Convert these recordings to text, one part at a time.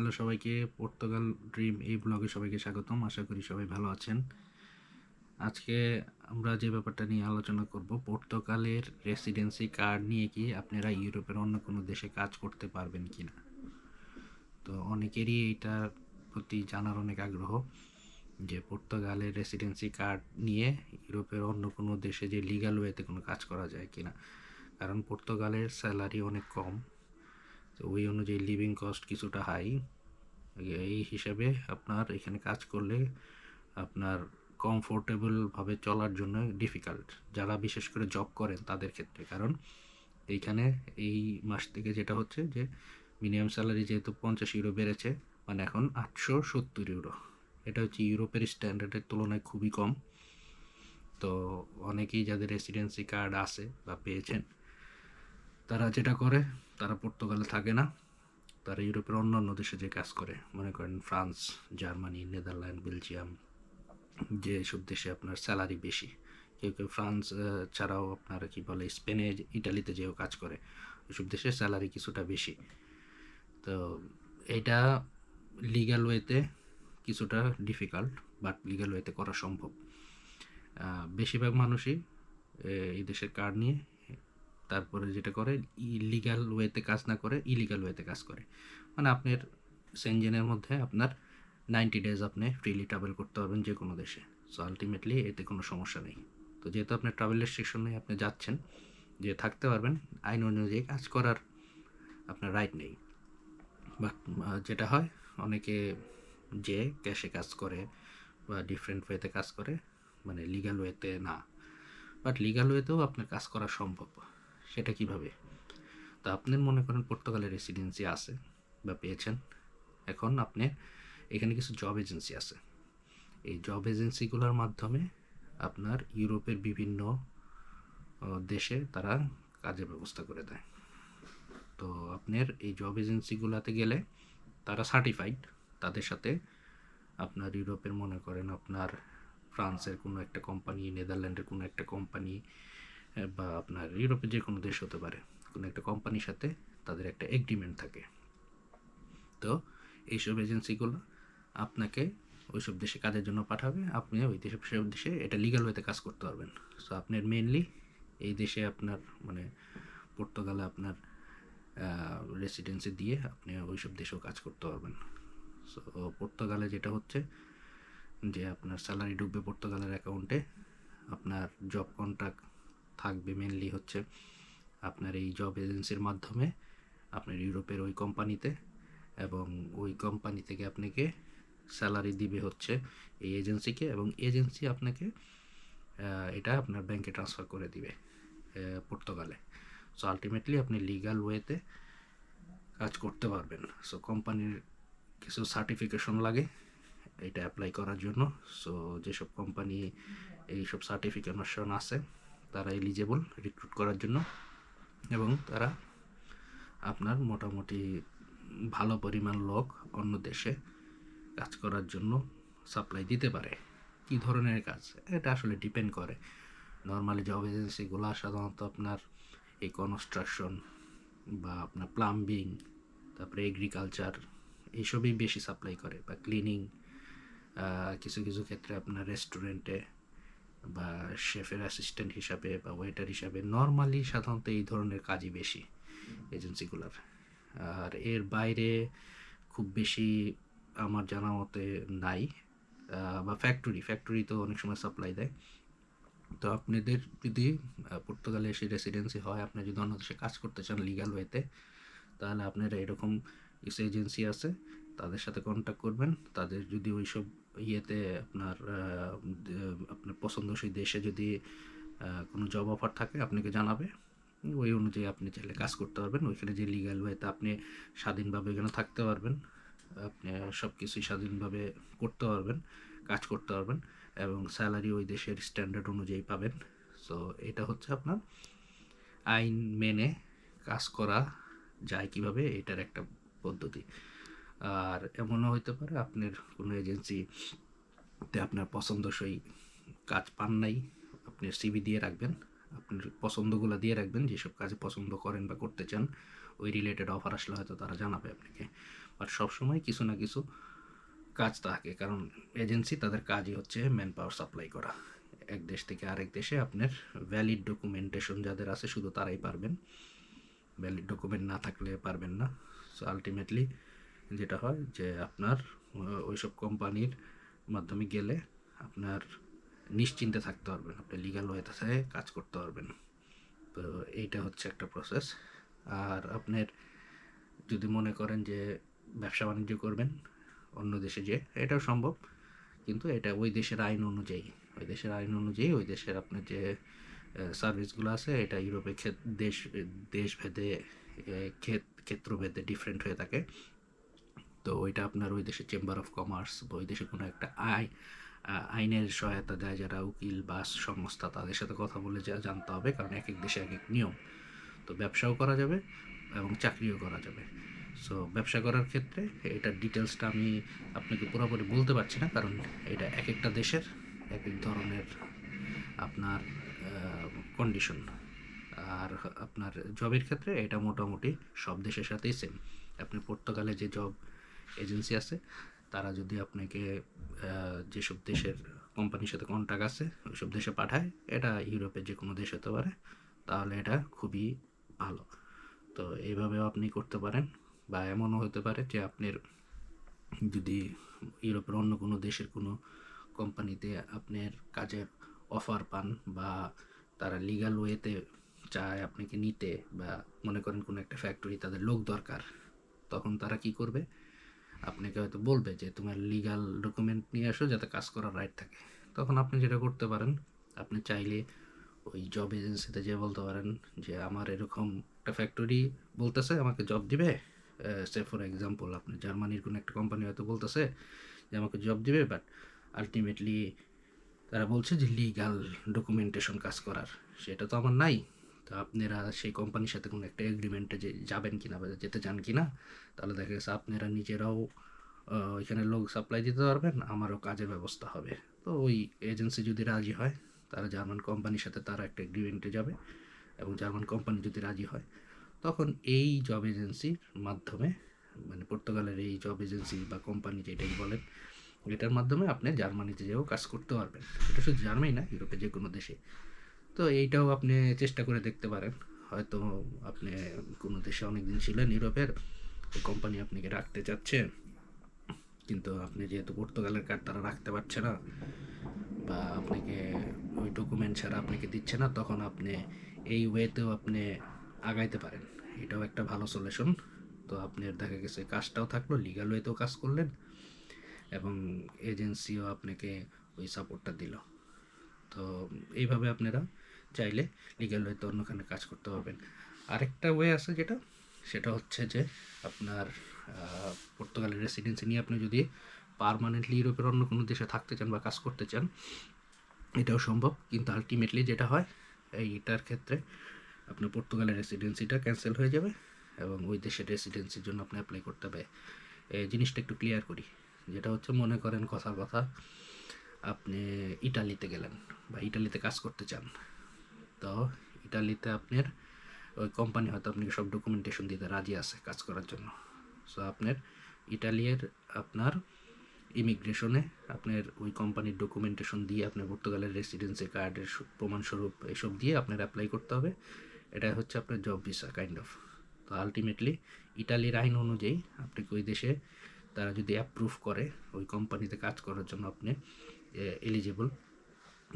Hello সবাইকে, Portugal dream এই ব্লগে সবাইকে স্বাগতম। আশা করি সবাই ভালো আছেন। আজকে আমরা যে ব্যাপারটা নিয়ে আলোচনা করব, পর্তুগালের রেসিডেন্সি কার্ড নিয়ে কি আপনারা ইউরোপের অন্য কোনো দেশে কাজ করতে পারবেন কি না তো অনেকেরই এইটার প্রতি জানার অনেক আগ্রহ যে পর্তুগালের রেসিডেন্সি কার্ড নিয়ে ইউরোপের অন্য কোনো দেশে যে লিগাল ওয়েতে কোনো কাজ করা যায় কিনা। কারণ পর্তুগালের স্যালারি অনেক কম। তো ওই অনুযায়ী লিভিং কস্ট কিছুটা হাই এই হিসাবে আপনার এখানে কাজ করলে আপনার কমফোর্টেবলভাবে চলার জন্য ডিফিকাল্ট যারা বিশেষ করে জব করেন তাদের ক্ষেত্রে। কারণ এইখানে এই মাস থেকে যেটা হচ্ছে যে মিনিমাম স্যালারি যেহেতু পঞ্চাশ ইউরো বেড়েছে মানে এখন আটশো সত্তর ইউরো এটা হচ্ছে ইউরোপের স্ট্যান্ডার্ডের তুলনায় খুবই কম। তো অনেকেই যাদের রেসিডেন্সি কার্ড আছে বা পেয়েছেন তারা যেটা করে, তারা পর্তুগালে থাকে না। তারা ইউরোপের অন্যান্য দেশে যে কাজ করে, মনে করেন ফ্রান্স, জার্মানি, নেদারল্যান্ড, বেলজিয়াম, যে সব দেশে আপনার স্যালারি বেশি। কেউ কেউ ফ্রান্স ছাড়াও আপনার কি বলে, স্পেনে, ইটালিতে যেও কাজ করে, ওইসব দেশে স্যালারি কিছুটা বেশি। তো এটা লিগ্যাল ওয়েতে কিছুটা ডিফিকাল্ট বাট লিগ্যাল ওয়েতে করা সম্ভব। বেশিরভাগ মানুষই এই দেশের কার্ড নিয়ে তারপরে যেটা করে ইলিগাল ওয়েতে কাজ না করে ইলিগাল ওয়েতে কাজ করে। মানে আপনার সেনজেনের মধ্যে আপনার নাইনটি ডেজ আপনি ফ্রিলি ট্রাভেল করতে পারবেন যে কোনো দেশে। সো আলটিমেটলি এতে কোনো সমস্যা নেই। তো যেহেতু আপনার ট্রাভেল রেস্ট্রিকশন নেই আপনি যাচ্ছেন, যে থাকতে পারবেন, আইন অনুযায়ী কাজ করার আপনার রাইট নেই। বাট যেটা হয়, অনেকে যে ক্যাশে কাজ করে বা ডিফারেন্ট ওয়েতে কাজ করে মানে লিগাল ওয়েতে না। বাট লিগাল ওয়েতেও আপনার কাজ করা সম্ভব। সেটা কীভাবে? তো আপনি মনে করেন পর্তুগালে রেসিডেন্সি আছে বা পেয়েছেন। এখন আপনি এখানে কিছু জব এজেন্সি আছে। এই জব এজেন্সিগুলোর মাধ্যমে আপনার ইউরোপের বিভিন্ন দেশে তারা কাজের ব্যবস্থা করে দেয়। তো আপনার এই জব এজেন্সিগুলোতে গেলে তারা সার্টিফাইড তাদের সাথে আপনার ইউরোপের মনে করেন আপনার ফ্রান্সের কোনো একটা কোম্পানি নেদারল্যান্ডের কোনো একটা কোম্পানি বা আপনার ইউরোপের যে কোনো দেশ হতে পারে, কোনো একটা কোম্পানির সাথে তাদের একটা এগ্রিমেন্ট থাকে। তো এইসব এজেন্সিগুলো আপনাকে ওইসব দেশে কাজের জন্য পাঠাবে, আপনি ওই দেশে সব দেশে এটা লিগাল ওয়েতে কাজ করতে পারবেন। সো আপনার মেনলি এই দেশে আপনার মানে পর্তুগালে আপনার রেসিডেন্সি দিয়ে আপনি ওইসব দেশেও কাজ করতে পারবেন। সো পর্তুগালে যেটা হচ্ছে যে আপনার স্যালারি ঢুকবে পর্তুগালের অ্যাকাউন্টে আপনার জব কন্ট্রাক্ট থাকবে মেনলি হচ্ছে আপনার এই জব এজেন্সির মাধ্যমে আপনার ইউরোপের ওই কোম্পানিতে এবং ওই কোম্পানি থেকে আপনাকে স্যালারি দিবে হচ্ছে এই এজেন্সিকে এবং এজেন্সি আপনাকে এটা আপনার ব্যাংকে ট্রান্সফার করে দিবে পর্তুগালে। সো আলটিমেটলি আপনি লিগাল ওয়েতে কাজ করতে পারবেন। সো কোম্পানির কিছু সার্টিফিকেশন লাগে, এটা অ্যাপ্লাই করার জন্য। সো যেসব কোম্পানি এইসব সার্টিফিকেশন আছে তারা এলিজেবল রিক্রুট করার জন্য এবং তারা আপনার মোটামুটি ভালো পরিমাণ লোক অন্য দেশে কাজ করার জন্য সাপ্লাই দিতে পারে। কি ধরনের কাজ? এটা আসলে ডিপেন্ড করে। নর্মালি জব এজেন্সিগুলো সাধারণত আপনার এই কনস্ট্রাকশন বা আপনার প্লাম্বিং তারপরে এগ্রিকালচার এইসবই বেশি সাপ্লাই করে বা ক্লিনিং কিছু কিছু ক্ষেত্রে আপনার রেস্টুরেন্টে বা শেফের অ্যাসিস্ট্যান্ট হিসাবে বা ওয়েটার হিসাবে নর্মালি সাধারণত এই ধরনের কাজই বেশি এজেন্সিগুলোর আর এর বাইরে খুব বেশি আমার জানা মতে নাই বা ফ্যাক্টরি ফ্যাক্টরি তো অনেক সময় সাপ্লাই দেয়। তো আপনাদের যদি পর্তুগালে এসে রেসিডেন্সি হয়, আপনি যদি অন্য দেশে কাজ করতে চান লিগাল ওয়েতে তাহলে আপনারা এরকম কিছু এজেন্সি আছে, তাদের সাথে কন্ট্যাক্ট করবেন। তাদের যদি ওইসব ইয়েতে আপনার আপনার পছন্দসই দেশে যদি কোনো জব অফার থাকে, আপনাকে জানাবে। ওই অনুযায়ী আপনি চাইলে কাজ করতে পারবেন। ওইখানে যে লিগাল ওয়েতে আপনি স্বাধীনভাবে এখানে থাকতে পারবেন। আপনি সব কিছুই স্বাধীনভাবে করতে পারবেন, কাজ করতে পারবেন এবং স্যালারি ওই দেশের স্ট্যান্ডার্ড অনুযায়ী পাবেন। সো এটা হচ্ছে আপনার আইন মেনে কাজ করা যায় কীভাবে, এটার একটা পদ্ধতি। আর এমনও হইতে পারে আপনার কোনো এজেন্সিতে আপনার পছন্দসই কাজ পান নাই, আপনি সিবি দিয়ে রাখবেন, আপনার পছন্দগুলো দিয়ে রাখবেন, যেসব কাজে পছন্দ করেন বা করতে চান, ওই রিলেটেড অফার আসলে হয়তো তারা জানাবে আপনাকে। আর সবসময় কিছু না কিছু কাজ থাকে, কারণ এজেন্সি তাদের কাজই হচ্ছে ম্যান পাওয়ার সাপ্লাই করা। এক দেশ থেকে আরেক দেশে আপনার ভ্যালিড ডকুমেন্টেশন যাদের আছে শুধু তারাই পারবেন। ভ্যালিড ডকুমেন্ট না থাকলে পারবেন না। সো আলটিমেটলি যেটা হয় যে আপনার ওইসব কোম্পানির মাধ্যমে গেলে আপনার নিশ্চিন্তে থাকতে পারবেন, আপনি লিগাল ওয়েতে কাজ করতে পারবেন। তো এইটা হচ্ছে একটা প্রসেস আর আপনার যদি মনে করেন যে ব্যবসা বাণিজ্য করবেন, অন্য দেশে যে এটাও সম্ভব। কিন্তু এটা ওই দেশের আইন অনুযায়ী, ওই দেশের আইন অনুযায়ী ওই দেশের আপনার যে সার্ভিসগুলো আছে, এটা ইউরোপে ক্ষেত- দেশ, দেশভেদে ক্ষেত, ক্ষেত্রভেদে ডিফারেন্ট হয়ে থাকে। তো ওইটা আপনার ওই দেশের চেম্বার অফ কমার্স বা ওই দেশে কোনো একটা আয় আইনের সহায়তা দেয় যারা উকিল বা সংস্থা তাদের সাথে কথা বলে যা, জানতে হবে, কারণ এক এক দেশে এক এক নিয়ম। তো ব্যবসাও করা যাবে এবং চাকরিও করা যাবে। সো ব্যবসা করার ক্ষেত্রে এটার ডিটেলসটা আমি আপনাকে পুরোপুরি বলতে পারছি না, কারণ এটা এক একটা দেশের এক এক ধরনের আপনার কন্ডিশন আর আপনার জবের ক্ষেত্রে এটা মোটামুটি সব দেশের সাথেই সেম আপনি পর্তুগালে যে জব এজেন্সি আছে, তারা যদি আপনাকে যেসব দেশের কোম্পানির সাথে কন্ট্যাক্ট আছে, ওইসব দেশে পাঠায়, এটা ইউরোপের যে কোনো দেশ হতে পারে, তাহলে এটা খুবই ভালো। তো এইভাবেও আপনি করতে পারেন, বা এমনও হতে পারে যে আপনার যদি ইউরোপের অন্য কোনো দেশের কোনো কোম্পানিতে আপনার কাজের অফার পান, বা তারা লিগাল ওয়েতে চায় আপনাকে নিতে, বা মনে করেন কোনো একটা ফ্যাক্টরি তাদের লোক দরকার, তখন তারা কি করবে? আপনাকে হয়তো বলবে যে, তোমার লিগাল ডকুমেন্ট নিয়ে আসো যাতে কাজ করার রাইট থাকে। তখন আপনি যেটা করতে পারেন, আপনি চাইলে ওই জব এজেন্সিতে যে বলতে পারেন যে, আমার এরকম একটা ফ্যাক্টরি বলতেছে, আমাকে জব দিবে। সে ফর এক্সাম্পল আপনি জার্মানির কোনো একটা কোম্পানি হয়তো বলতেছে যে, আমাকে জব দিবে। বাট আলটিমেটলি তারা বলছে যে লিগাল ডকুমেন্টেশন কাজ করার। সেটা তো আমার নাই। তো আপনারা সেই কোম্পানির সাথে কোনো একটা এগ্রিমেন্টে যে যাবেন কিনা বা যেতে চান কি না তাহলে দেখা গেছে আপনারা নিজেরাও ওইখানে লোক সাপ্লাই দিতে পারবেন, আমারও কাজের ব্যবস্থা হবে। তো ওই এজেন্সি যদি রাজি হয় তারা জার্মান কোম্পানির সাথে তারা একটা এগ্রিমেন্টে যাবে এবং জার্মান কোম্পানি যদি রাজি হয়, তখন এই জব এজেন্সির মাধ্যমে মানে পর্তুগালের এই জব এজেন্সি বা কোম্পানি যেটাই বলেন, এটার মাধ্যমে আপনি জার্মানিতে যেও কাজ করতে পারবেন। এটা শুধু জার্মানি না ইউরোপে যে কোনো দেশে। তো এইটাও আপনি চেষ্টা করে দেখতে পারেন। হয়তো আপনি কোনো দেশে অনেক দিন ছিলেন ইউরোপের কোম্পানি আপনাকে রাখতে চাচ্ছে। কিন্তু আপনি যেহেতু পর্তুগালের কার্ড তারা রাখতে পারছে না, বা আপনাকে ওই ডকুমেন্ট ছাড়া আপনাকে দিচ্ছে না, তখন আপনি এই ওয়েতেও আপনি আগাইতে পারেন। এটাও একটা ভালো সলিউশন তো আপনার দেখা গেছে কাজটাও থাকল লিগাল ওয়েতেও কাজ করলেন, এবং এজেন্সিও আপনাকে ওই সাপোর্টটা দিল। তো এইভাবে আপনারা চাইলে লিগ্যাল ওয়েতে অন্যখানে কাজ করতে পারবেন। আরেকটা ওয়ে আছে যেটা, সেটা হচ্ছে যে আপনার পর্তুগালের রেসিডেন্সি নিয়ে আপনি যদি পারমানেন্টলি ইউরোপের অন্য কোনো দেশে থাকতে চান বা কাজ করতে চান, এটাও সম্ভব। কিন্তু আলটিমেটলি যেটা হয়, এইটার ক্ষেত্রে আপনার পর্তুগালের রেসিডেন্সিটা ক্যান্সেল হয়ে যাবে এবং ওই দেশের রেসিডেন্সির জন্য আপনি অ্যাপ্লাই করতে হবে। এই জিনিসটা একটু ক্লিয়ার করি। যেটা হচ্ছে, মনে করেন কথার কথা আপনি ইটালিতে গেলেন বা ইটালিতে কাজ করতে চান। তো ইটালিতে আপনার ওই কোম্পানি হয়তো আপনাকে সব ডকুমেন্টেশন দিতে রাজি আছে কাজ করার জন্য। সো আপনার ইটালির আপনার ইমিগ্রেশনে আপনার ওই কোম্পানির ডকুমেন্টেশন দিয়ে আপনার পর্তুগালের রেসিডেন্সি কার্ডের প্রমাণস্বরূপ এসব দিয়ে আপনার অ্যাপ্লাই করতে হবে। এটা হচ্ছে আপনার জব ভিসা কাইন্ড অফ তো আলটিমেটলি ইটালির আইন অনুযায়ী আপনাকে ওই দেশে তারা যদি অ্যাপ্রুভ করে, ওই কোম্পানিতে কাজ করার জন্য আপনি এলিজিবল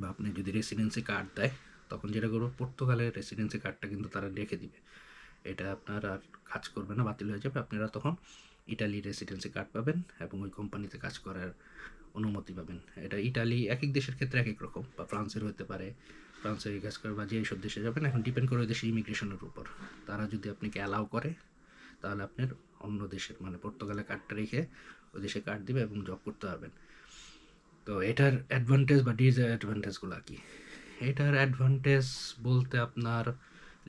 বা আপনি যদি রেসিডেন্সি কার্ড দেয় তখন যেটা করব, পর্তুগালের রেসিডেন্সি কার্ডটা কিন্তু তারা রেখে দিবে। এটা আপনার আর কাজ করবে না, বাতিল হয়ে যাবে। আপনারা তখন ইটালি রেসিডেন্সি কার্ড পাবেন এবং ওই কোম্পানিতে কাজ করার অনুমতি পাবেন। এটা ইটালি এক এক দেশের ক্ষেত্রে এক এক রকম, বা ফ্রান্সের হতে পারে ফ্রান্সের কাজ করে বা যেই সব দেশে যাবেন, এখন ডিপেন্ড করে ওই দেশের ইমিগ্রেশনের উপর। তারা যদি আপনাকে অ্যালাউ করে, তাহলে আপনার অন্য দেশের মানে পর্তুগালে কার্ডটা রেখে ওই দেশে কার্ড দিবে এবং জব করতে পারবেন। তো এটার অ্যাডভান্টেজ বা ডিসঅ্যাডভান্টেজগুলো কি? এটার অ্যাডভান্টেজ বলতে আপনার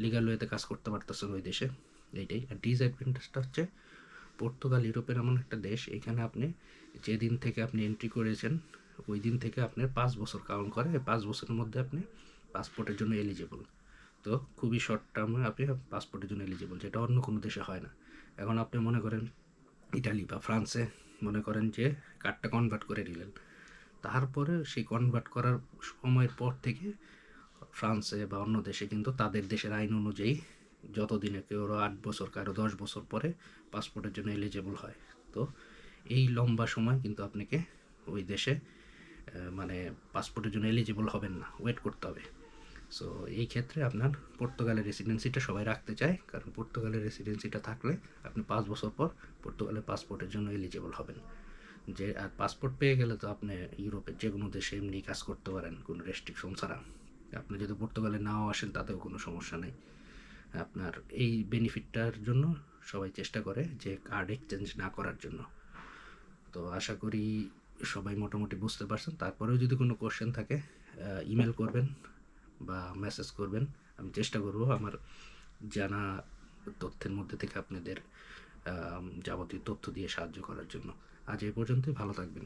লিগাল ওয়েতে কাজ করতে পারতেছেন ওই দেশে, এইটাই। আর ডিসঅ্যাডভান্টেজটা হচ্ছে পর্তুগাল ইউরোপের এমন একটা দেশ, এখানে আপনি যেদিন থেকে আপনি এন্ট্রি করেছেন ওই দিন থেকে আপনার পাঁচ বছর কাউন্ট করে, এই পাঁচ বছরের মধ্যে আপনি পাসপোর্টের জন্য এলিজিবল তো খুবই শর্ট টার্মে আপনি পাসপোর্টের জন্য এলিজিবল যেটা অন্য কোনো দেশে হয় না। এখন আপনি মনে করেন ইটালি বা ফ্রান্সে মনে করেন যে কার্ডটা কনভার্ট করে নিলেন। তারপরে সেই কনভার্ট করার সময়ের পর থেকে ফ্রান্সে বা অন্য দেশে কিন্তু তাদের দেশের আইন অনুযায়ী যতদিনে কেউ আট বছর, কারও দশ বছর পরে পাসপোর্টের জন্য এলিজেবল হয়। তো এই লম্বা সময় কিন্তু আপনাকে ওই দেশে মানে পাসপোর্টের জন্য এলিজিবল হবেন না ওয়েট করতে হবে। সো এই ক্ষেত্রে আপনার পর্তুগালের রেসিডেন্সিটা সবাই রাখতে চায়, কারণ পর্তুগালের রেসিডেন্সিটা থাকলে আপনি পাঁচ বছর পর পর্তুগালের পাসপোর্টের জন্য এলিজিবল হবেন। যে আর পাসপোর্ট পেয়ে গেলে তো আপনি ইউরোপের যে কোনো দেশে এমনি কাজ করতে পারেন, কোনো রেস্ট্রিকশন ছাড়া। আপনি যদি পর্তুগালে নাও আসেন, তাতেও কোনো সমস্যা নেই। আপনার এই বেনিফিটটার জন্য সবাই চেষ্টা করে যে কার্ড এক্সচেঞ্জ না করার জন্য। তো আশা করি সবাই মোটামুটি বুঝতে পারছেন। তারপরেও যদি কোনো কোশ্চেন থাকে ইমেল করবেন বা মেসেজ করবেন, আমি চেষ্টা করব আমার জানা তথ্যের মধ্যে থেকে আপনাদের যাবতীয় তথ্য দিয়ে সাহায্য করার জন্য। আজ এই পর্যন্তই ভালো থাকবেন।